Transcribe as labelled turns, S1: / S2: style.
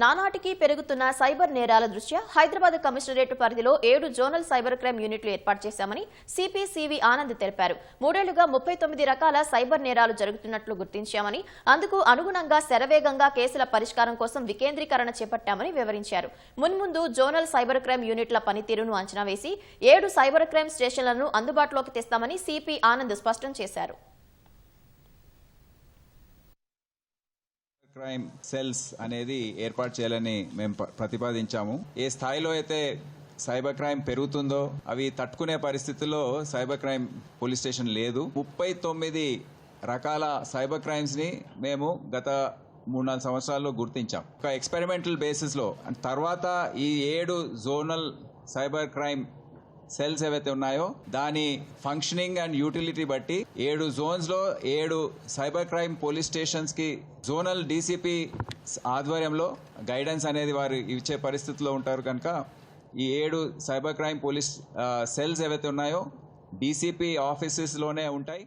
S1: నానాటికి పెరుగుతున్న సైబర్ నేరాల దృష్ట్యా హైదరాబాద్ కమిషనరేట్ పరిధిలో ఏడు జోనల్ సైబర్ క్రైమ్ యూనిట్లు ఏర్పాటు చేశామని సిపిసివి ఆనంద్ తెలిపారు. మూడేళ్ళుగా ముప్పై తొమ్మిది రకాల సైబర్ నేరాలు జరుగుతున్నట్లు గుర్తించామని అందుకు అనుగుణంగా శరవేగంగా కేసుల పరిష్కారం కోసం వికేంద్రీకరణ చేపట్టామని వివరించారు. మున్ముందు జోనల్ సైబర్ క్రైమ్ యూనిట్ల పనితీరును అంచనా వేసి ఏడు సైబర్ క్రైమ్ స్టేషన్లను అందుబాటులోకి తెస్తామని సిపి ఆనంద్ స్పష్టం చేశారు.
S2: క్రైమ్ సెల్స్ అనేది ఏర్పాటు చేయాలని మేము ప- ప్రతిపాదించాము. ఏ స్థాయిలో అయితే సైబర్ క్రైమ్ పెరుగుతుందో అవి తట్టుకునే పరిస్థితుల్లో సైబర్ క్రైమ్ పోలీస్ స్టేషన్ లేదు. ముప్పై తొమ్మిది రకాల సైబర్ క్రైమ్స్ని మేము గత మూడు నాలుగు సంవత్సరాల్లో గుర్తించాం. ఒక ఎక్స్పెరిమెంటల్ బేసిస్లో అండ్ తర్వాత ఈ ఏడు జోనల్ సైబర్ క్రైమ్ సెల్స్ ఏవైతే ఉన్నాయో దాని ఫంక్షనింగ్ అండ్ యూటిలిటీ బట్టి ఏడు జోన్స్లో ఏడు సైబర్ క్రైమ్ పోలీస్ స్టేషన్స్కి జోనల్ డీసీపీ ఆధ్వర్యంలో గైడెన్స్ అనేది వారు ఇచ్చే పరిస్థితిలో ఉంటారు కనుక ఈ ఏడు సైబర్ క్రైమ్ పోలీస్ సెల్స్ ఏవైతే ఉన్నాయో డీసీపీ ఆఫీసెస్లోనే ఉంటాయి.